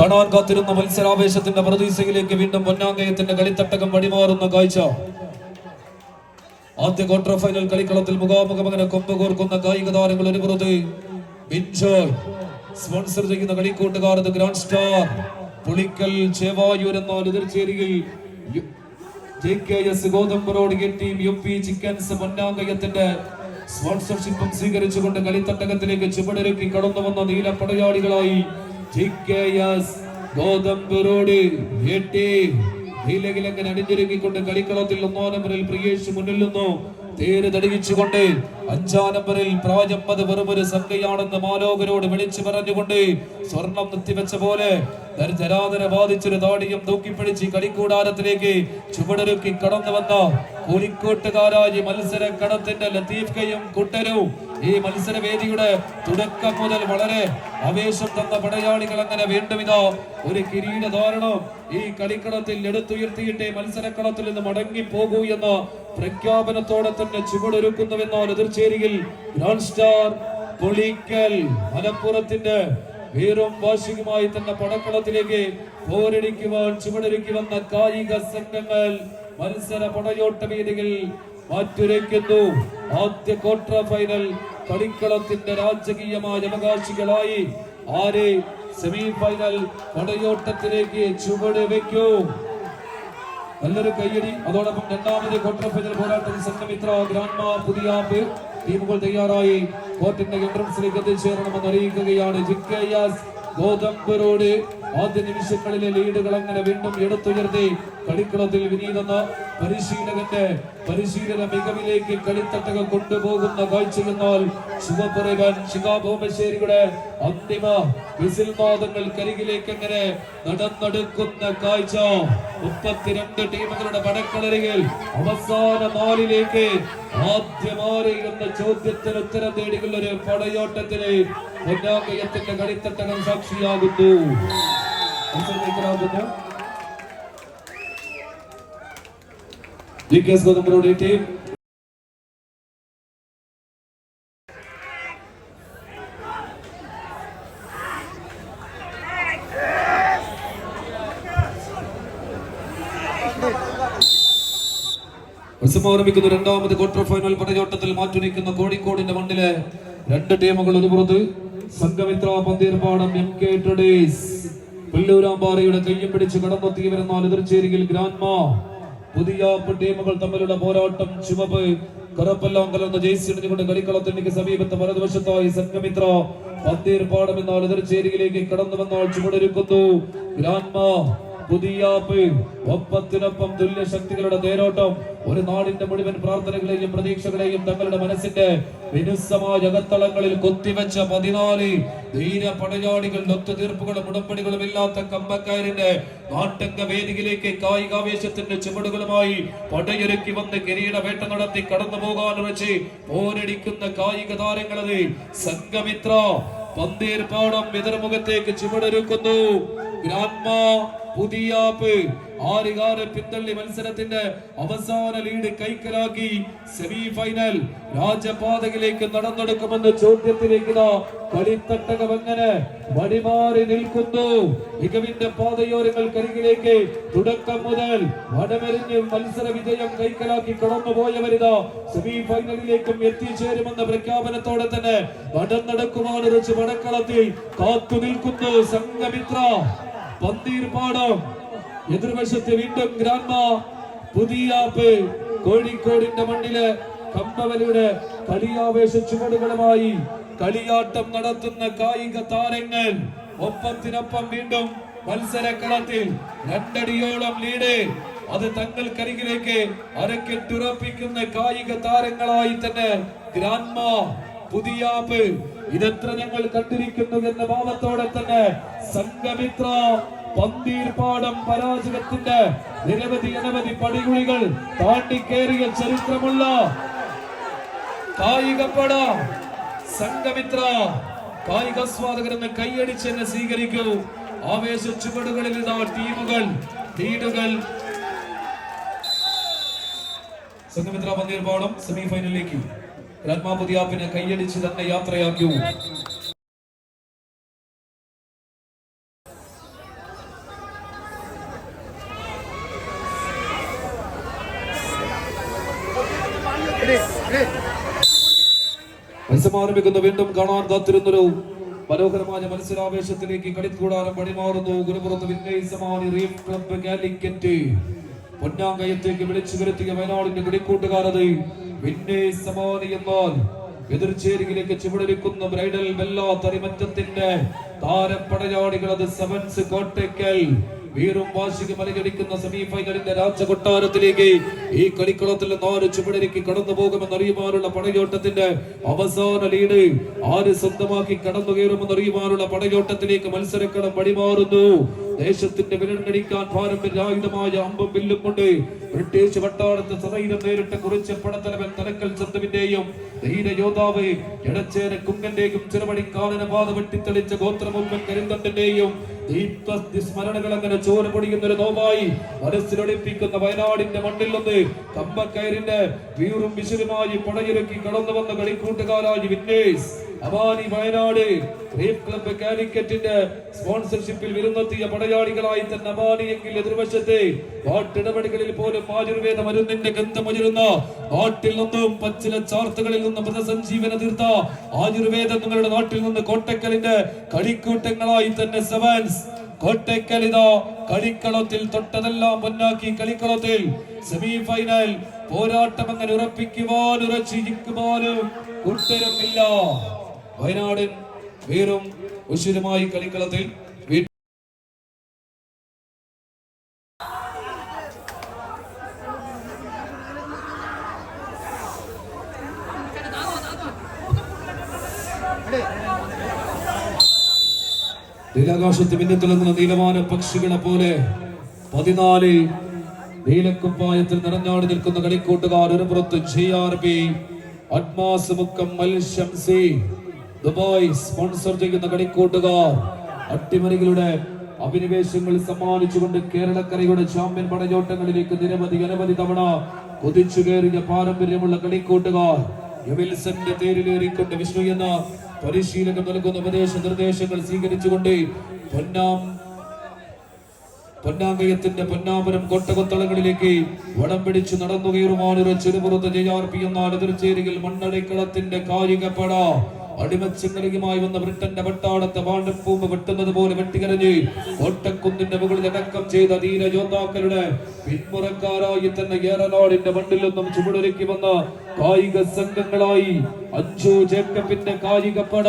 കാണാൻ കാത്തിരുന്ന മത്സരാവേശത്തിന്റെ പ്രതീക്ഷയിലേക്ക് വീണ്ടും പൊന്നാങ്കയത്തിന്റെ കളിത്തട്ടകം വഴിമാറുന്ന കാഴ്ച. ആദ്യ ക്വാർട്ടർ ഫൈനൽ കളിക്കളത്തിൽ മുഖാമുഖം അങ്ങനെ കൊമ്പ് കോർക്കുന്ന കായിക താരങ്ങൾ ഒരു സ്പോൺസർ ചെയ്യുന്ന കളിക്കൂട്ടുകാർ ഗ്രാൻഡ് സ്റ്റാർ പുളിക്കൽ ചേവായൂർ എന്ന എതിർചേരിയിൽ U- J K S Gothambu team U P chickens പൊന്നാങ്കയത്തിന്റെ സ്പോൺസർഷിപ്പും സ്വീകരിച്ചുകൊണ്ട് കളിത്തട്ടകത്തിലേക്ക് ചുവടൊരുക്കി കടന്നു വന്ന നീല പടയാളികളായി J K S Gothambu road A team നീലകിലങ്ങനെ അണിഞ്ഞൊരുങ്ങിക്കൊണ്ട് കളിക്കളത്തിൽ ഒന്നോ നമ്പറിൽ പ്രിയേഷ് മുന്നിൽ നിന്നു തേര് തടിയിച്ചുകൊണ്ട് അഞ്ചാം നമ്പറിൽ പ്രാജമ്പത് വെറുമൊരു സംഖ്യയാണെന്ന് മാലോകരോട് വിളിച്ചു പറഞ്ഞുകൊണ്ട് സ്വർണം നിർത്തിവെച്ച പോലെ ദരിദ്രാതര ബാധിച്ചൊരു താടിയും തൂക്കിപ്പിടിച്ച് കളിക്കൂടാരത്തിലേക്ക് ചുവടൊരുക്കി കടന്നു വന്ന കോഴിക്കോട്ടുകാരായി മത്സര കടത്തിന്റെ ലത്തീഫ് കയും കുട്ടരും ഈ മത്സരവേദിയുടെ തുടക്കം മുതൽ വളരെ ആവേശം തന്ന പടയാളികൾ അങ്ങനെ വീണ്ടും ഇതോ ഒരു കിരീട ധാരണം ഈ കളിക്കളത്തിൽ എടുത്തുയർത്തിയിട്ടേ മത്സരക്കളത്തിൽ നിന്ന് മടങ്ങി പോകൂ എന്ന പ്രഖ്യാപനത്തോടെ തന്നെ ചുവടൊരുക്കുന്നുവെന്നാൽ എതിർച്ചേരിയിൽ സ്റ്റാർ പൊളിക്കൽ മലപ്പുറത്തിന്റെ വീറും വാശികുമായി തന്നെ പടക്കളത്തിലേക്ക് പോരടിക്കുവാൻ ചുവടൊരുക്കി വന്ന കായിക സംഘങ്ങൾ മത്സര പടയോട്ട വേദികൾ മാറ്റുരയ്ക്കുന്നു. ആദ്യ ക്വാർട്ടർ ഫൈനൽ കളിക്കളത്തിന്റെ രാജകീയമായ അവകാശികളായി ആരെ സെമി ഫൈനൽ പടയോട്ടത്തിലേക്ക് ചുവട് വയ്ക്കൂ? നല്ലൊരു കയ്യടി. അതോടൊപ്പം രണ്ടാമത് ക്വാർട്ടർ ഫൈനൽ പോരാട്ടത്തിൽ സംഘമിത്ര ഗ്രാൻഡ് പുതിയ ടീമുകൾ തയ്യാറായി കോർട്ടിന്റെ എൻട്രൻസിലേക്ക് എത്തിച്ചേരണമെന്ന് അറിയിക്കുകയാണ്. ജിക്കയാസ് ഗോതമ്പ് ആദ്യ നിമിഷങ്ങളിലെ ലീഡുകൾ അങ്ങനെ വീണ്ടും എടുത്തുയർത്തി? കളിക്കളത്തിൽ വിനീതെന്ന പരിശീലകന്റെ പരിശീലന മികവിലേക്ക് കളിത്തട്ടകം കൊണ്ടുപോകുന്ന കാഴ്ചയെന്നാൽ ശുഭപുറവൻ ശിഖാഭോമശ്ശേരിയുടെ അന്തിമ വിസിൽ നാദങ്ങൾ കരികിലേക്ക് അങ്ങനെ നടന്നെടുക്കുന്ന കാഴ്ച? മുപ്പത്തിരണ്ട് ടീമുകളുടെ പടക്കളരികിൽ അവസാന നാലിലേക്ക് ആദ്യമാറി എന്ന ചോദ്യത്തിന് ഉത്തരം തേടിയുള്ള ഒരു പടയോട്ടത്തിന് പൊന്നാങ്കയത്തിന്റെ കളിത്തട്ടകം സാക്ഷിയാകുന്നു. ജി കെ എസ് ഗോതമ്പുരോട് ടീം. ഉത്സവം ആരംഭിക്കുന്ന രണ്ടാമത് ക്വാർട്ടർ ഫൈനൽ പടയോട്ടത്തിൽ മാറ്റുനിൽക്കുന്ന കോഴിക്കോടിന്റെ മണ്ണിലെ രണ്ട് ടീമുകൾ ഒരു പുറത്ത് Sanghamitra Pantheerpadam M K traders പുല്ലൂരാമ്പാറയുടെ കയ്യും പിടിച്ച് കടമ്പത്തി വരുന്ന എതിർച്ചേരിയിൽ ഗ്രാൻമ പുതിയ ടീമുകൾ തമ്മിലുള്ള പോരാട്ടം ചുമപ്പ്. കറുപ്പെല്ലാം കലർന്ന ജേസി കളിക്കളത്തിനിക്ക് സമീപത്തെ വലതുവശത്തായി സംഘമിത്ര. പന്തീർപ്പാടം എന്നാൽ എതിർച്ചേരിയിലേക്ക് കടന്നു വന്നാൽ ചുവടൊരുക്കുന്നു ഗ്രാൻമ പുതിയാപ്പ് ഒപ്പത്തിനൊപ്പം തുല്യ ശക്തികളുടെ തേരോട്ടം ഒരു നാടിന്റെ മുഴുവൻ പ്രാർത്ഥനകളെയും പ്രതീക്ഷകളെയും തങ്ങളുടെ മനസ്സിന്റെ വിനുസമായ അകത്തളങ്ങളിൽ കൊത്തിവെച്ച പതിനാല് ധീര പടയാളികൾ ഒത്തുതീർപ്പുകളും ഉടമ്പടികളും ഇല്ലാത്ത കമ്പക്കാരിന്റെ നാട്ടക വേദിയിലേക്ക് കായികാവേശത്തിന്റെ ചുവടുകളുമായി പടയൊരുക്കി വന്ന് കിരീട വേട്ട നടത്തി കടന്നു പോകാൻ വെച്ച് പോരടിക്കുന്ന കായിക താരങ്ങളത് സംഘമിത്ര പന്തീർപ്പാടം എതിർമുഖത്തേക്ക് ചുവടൊരുക്കുന്നു ഗ്രാൻമ പുതിയാപ്പ് ആറുകാറ് പിന്തള്ളി മത്സരത്തിന്റെ അവസാന ലീഡ് കൈക്കലാക്കി സെമി ഫൈനൽ രാജപാതയിലേക്ക് നടന്നെടുക്കുമെന്ന ചോദ്യത്തിലേക്ക് കളിത്തട്ടകം എങ്ങനെ വടിമാറി നിൽക്കുന്നു. മികവിന്റെ പാതയോരങ്ങൾ കരികിലേക്ക് തുടക്കം മുതൽ വടമെറിഞ്ഞ് മത്സര വിജയം കൈക്കലാക്കി കടന്നുപോയവരിതാ സെമി ഫൈനലിലേക്കും എത്തിച്ചേരുമെന്ന പ്രഖ്യാപനത്തോടെ തന്നെ നടന്നെടുക്കുവാൻ വെച്ച് വടക്കളത്തിൽ കാത്തു നിൽക്കുന്നു സംഘമിത്ര. പന്തീർപ്പാടം. എതിർവശത്ത് വീണ്ടും ഗ്രാൻമ പുതിയാപ്പ് കോഴിക്കോടിന്റെ മണ്ണിൽ കമ്പവലിയുടെ കളിയാവേശ ചുവടുകളുമായി കളിയാട്ടം നടത്തുന്ന കായിക താരങ്ങൾ ഒപ്പത്തിനൊപ്പം വീണ്ടും മത്സരക്കളത്തിൽ രണ്ടടിയോളം ലീഡ് അത് തങ്ങൾക്കരികിലേക്ക് അരക്കെട്ടുറപ്പിക്കുന്ന കായിക താരങ്ങളായി തന്നെ ഗ്രാൻമ പുതിയാപ്പ് ഇതെത്ര ഞങ്ങൾ കണ്ടിരിക്കുന്നു എന്ന ഭാവത്തോടെ തന്നെ സംഘമിത്ര പന്തീർപ്പാടം പരാജയത്തിന്റെ നിരവധി അനവധി പടികുളികൾ താണ്ടിക്കേറിയ ചരിത്രമുള്ള കായികപ്പട സംഘമിത്ര കായികാസ്വാദകർ എന്ന് കൈയടിച്ച് എന്നെ സ്വീകരിക്കൂ. ആവേശ ചുവടുകളിൽ ഇതാ ടീമുകൾ ലീഡുകൾ. സംഘമിത്ര പന്തീർപ്പാടം സെമി ഗ്രാൻമാപുതിയാപ്പിനെ കൈയടിച്ച് തന്നെ യാത്രയാക്കൂ മത്സരമാരംഭിക്കുന്ന വീണ്ടും കാണാൻ കാത്തിരുന്നൊരു മനോഹരമായ മത്സരാവേശത്തിലേക്ക് കളിക്കൂടാരം പണിമാറുന്നു ഗുരുപുറത്ത് വിന്നയിസമാണി പൊന്നാങ്കയത്തേക്ക് വിളിച്ചു വരുത്തിയ വയനാടിന്റെ കളിക്കൂട്ടുകാരത് എന്നാൽ എതിർചേരിയിലേക്ക് ചുവടൊരുക്കുന്ന ബ്രൈഡൽ വെല്ലോ തറിമറ്റത്തിന്റെ താരപ്പടയാളികൾ അത് സെവൻസ് കോട്ടയ്ക്കൽ. വീറും വാശിക്ക് മലകടിക്കുന്ന സെമി ഫൈനലിന്റെ രാജകൊട്ടാരത്തിലേക്ക് ഈ കളിക്കളത്തിൽ നാല് ചുവടരയ്ക്ക് കടന്നു പോകുമെന്ന് അറിയുവാനുള്ള പടയോട്ടത്തിന്റെ അവസാന ലീഡ്. ആര് സ്വന്തമാക്കി കടന്നു കയറുമെന്ന് അറിയുവാനുള്ള പടയോട്ടത്തിലേക്ക് മത്സരക്കളം വഴിമാറുന്നു. ദേശത്തിന്റെ വിരണ്ടടിക്കാൻ പാരമ്പര്യായുധമായ അമ്പും വില്ലും കൊണ്ട് ബ്രിട്ടീഷ് വട്ടാളത്ത് സദൈര്യം നേരിട്ട് കുറിച്ച പടത്തലവൻ തലക്കൽ ചന്തുവിന്റെയും ധീര യോദ്ധാവ് എടച്ചേര കുങ്കന്റെയും ചെറുപടിക്കാലന പാത വെട്ടിത്തെളിച്ച ഗോത്രമുമ്പൻ കരിന്തന്റെയും സ്മരണകൾ അങ്ങനെ ചോര പൊടിയുന്ന ഒരു നോമായി മനസ്സിലൊളിപ്പിക്കുന്ന വയനാടിന്റെ മണ്ണിൽ നിന്ന് കമ്പക്കയറിന്റെ വീറും വിശുരുമായി പടയിറക്കി കടന്നു വന്ന കളിക്കൂട്ടുകാരായി വിന്നേഴ്സ് അമാനി വയനാട് ക്ലബ് കാലിക്കറ്റിന്റെ സ്പോൺസർഷിപ്പിൽ വിരുന്നെത്തിയ പടയാളികളായി തന്നെ മാറിയെങ്കിൽ എതിർവശത്തെ വാട്ടിടപടികളിൽ പോലും ആയുർവേദ മരുന്നിന്റെ ഗന്ധമുയരുന്ന നാട്ടിൽ നിന്നും പച്ചില ചാർത്തുകളിൽ നിന്നും മൃതസഞ്ജീവന തീർത്ത ആയുർവേദം നിങ്ങളുടെ നാട്ടിൽ നിന്ന് കോട്ടക്കലിന്റെ കളിക്കൂട്ടങ്ങളായി തന്നെ സെവൻസ് കോട്ടയ്ക്കൽ കളിക്കളത്തിൽ തൊട്ടതെല്ലാം മുന്നാക്കി കളിക്കളത്തിൽ സെമി ഫൈനൽ പോരാട്ടം അങ്ങനെ ഉറപ്പിക്കുവാൻ ഉറച്ചിരിക്കുവാനും കൂട്ടരുമില്ല വയനാടൻ വീറും ഉശിരുമായി കളിക്കളത്തിൽ നീലാകാശത്ത് മിന്നിത്തിളങ്ങുന്ന നീലമാന പക്ഷികളെ പോലെ പതിനാല് നീലക്കുപ്പായത്തിൽ നിറഞ്ഞാടി നിൽക്കുന്ന കളിക്കൂട്ടുകാർ ഒരു പുറത്ത് ജി ആർ ബി അഡ്മാസ് മുക്കം മൽ ഷംസി ദുബായ് സ്പോൺസർ ചെയ്യുന്ന കളിക്കൂട്ടുകാർ അട്ടിമറികളുടെ അഭിനിവേശങ്ങൾ സമ്മാനിച്ചുകൊണ്ട് കേരളക്കരയുടെ ചാമ്പ്യൻ പടയോട്ടങ്ങളിലേക്ക് നിരവധി അനവധി തവണ കൊതിച്ചു കയറിയ പാരമ്പര്യമുള്ള കളിക്കൂട്ടുകാർ എവിൽസന്റെ തേരിലേറിക്കൊണ്ട് വിഷ്ണു എന്ന പരിശീലകൻ നൽകുന്ന ഉപദേശ നിർദ്ദേശങ്ങൾ സ്വീകരിച്ചുകൊണ്ട് പൊന്നാം പൊന്നാങ്കയത്തിന്റെ പൊന്നാപുരം കൊട്ടകൊത്തളങ്ങളിലേക്ക് വടം പിടിച്ചു നടന്നു ചെറുപുറത്ത് ജയാർപ്പി എന്നാൽ എതിർച്ചേരിയിൽ മണ്ണടിക്കളത്തിന്റെ കായികപ്പട വന്ന ബ്രിട്ടന്റെ പട്ടാളത്തെ വാണ്ടപ്പൂമ്പ് വെട്ടുന്നത് പോലെ വെട്ടിക്കരഞ്ഞ് കോട്ടക്കുന്നിന്റെ മുകളിൽ അടക്കം ചെയ്ത ധീര യോദ്ധാക്കളുടെ പിന്മുറക്കാരായി തന്നെ ഏറനാടിന്റെ മണ്ണിൽ നിന്നും ചുവടൊരുക്കി വന്ന കായിക സംഘങ്ങളായി അഞ്ചു ജേക്കബിന്റെ കായിക കായികപ്പട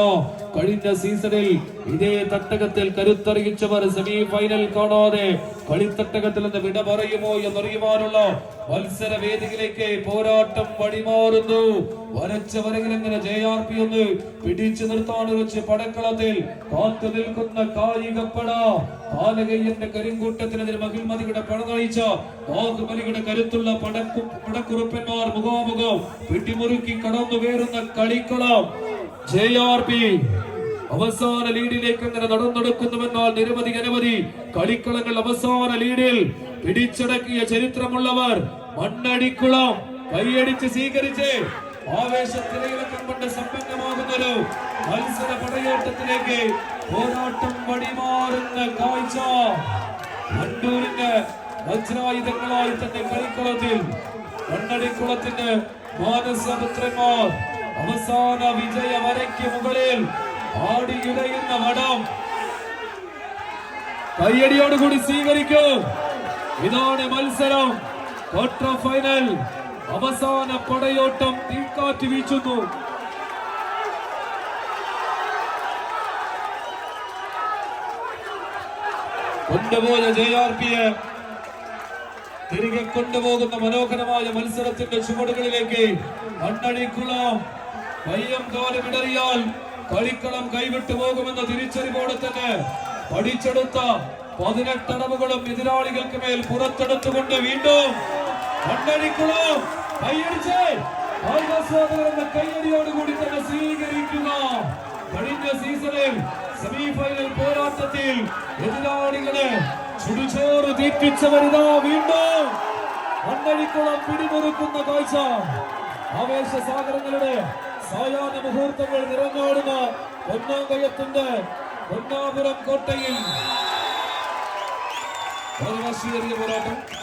കഴിഞ്ഞ സീസണിൽ ഇതേ തട്ടകത്തിൽ കരുത്തറിയിച്ചവർ സെമി ഫൈനൽ കാണാതെ കളിത്തട്ടകത്തിൽ നിന്ന് വിട പറയുമോ എന്നറിയുവാനുള്ള മത്സര വേദിയിലേക്ക് പോരാട്ടം വഴിമാറുന്നു. വരച്ചവരെങ്ങനെ ജെ ആർ പി ഒന്ന് പിടിച്ചു നിർത്താൻ വെച്ച് പടക്കളത്തിൽ കാത്തു നിൽക്കുന്ന കായികപ്പട. ആലകയ്യന്റെ കരിങ്കൂട്ടത്തിനെതിരെ മഹിൽമതിയുടെ പട നയിച്ച ബാഹുബലിയുടെ കരുത്തുള്ള പടക്കു പടക്കുറുപ്പന്മാർ മുഖാമുഖം പിടിമുറുക്കി കടന്നു കയറുന്ന കളിക്കളം. ജെ ആർ പി അവസാന ലീഡിലേക്ക് അങ്ങനെ നടന്നെടുക്കുന്നുവെന്നാൽ നിരവധി അനവധി കളിക്കളങ്ങൾ അവസാന ലീഡിൽ പിടിച്ചടക്കിയ ചരിത്രമുള്ളവർ മണ്ണടിക്കുളം കൈയടിച്ച് സ്വീകരിച്ച് ആവേശത്തിലയിലക്കം കൊണ്ട് സമ്പന്നമാകുന്നൊരു മത്സര പടയോട്ടത്തിലേക്ക് പോരാട്ടം വഴിമാറുന്ന കാഴ്ച കണ്ണൂരിന്റെ വജ്രായുധങ്ങളായി തന്നെ കളിക്കളത്തിൽ മണ്ണടിക്കുളത്തിന്റെ മാനസപുത്രന്മാർ അവസാന വിജയ വരയ്ക്ക് മുകളിൽ ആടിയുലയുന്ന വടം. കയ്യടിയോടുകൂടി സ്വീകരിക്കൂ. ഇതാണ് മത്സരം. Quarter final. അവസാന പടയോട്ടം തീക്കാറ്റ് വീശുന്നു കൊണ്ടുപോയ ജെ ആർ പിയെ തിരികെ കൊണ്ടുപോകുന്ന മനോഹരമായ മത്സരത്തിന്റെ ചുവടുകളിലേക്ക് മണ്ണടിക്കുളം കയ്യം കാലം ഇടറിയാൽ കളിക്കളം കൈവിട്ടു പോകുമെന്ന തിരിച്ചറിവോടെ തന്നെ. പഠിച്ചെടുത്ത പതിനെട്ടടവുകളും എതിരാളികൾക്ക് മേൽ പുറത്തെടുത്തുകൊണ്ട് വീണ്ടും മണ്ണടിക്കുളം. കൈയടിച്ച് എന്ന കൈയടിയോടുകൂടി തന്നെ സ്വീകരിക്കുക കഴിഞ്ഞ സീസണിൽ സെമി ഫൈനൽ പോരാട്ടത്തിൽ എതിരാളികളെ ചുടുചോറ് തീറ്റിച്ചവരിതാ വീണ്ടും. മണ്ണടിക്കുളം പിടിമുറുക്കുന്ന കാഴ്ച. ആവേശസാഗരങ്ങളുടെ സായാഹ്ന മുഹൂർത്തങ്ങൾ നിറഞ്ഞാടുന്ന പൊന്നാങ്കയത്തിന്റെ പൊന്നാപുരം കോട്ടയിൽ. വളരെ വാശിയേറിയ പോരാട്ടം.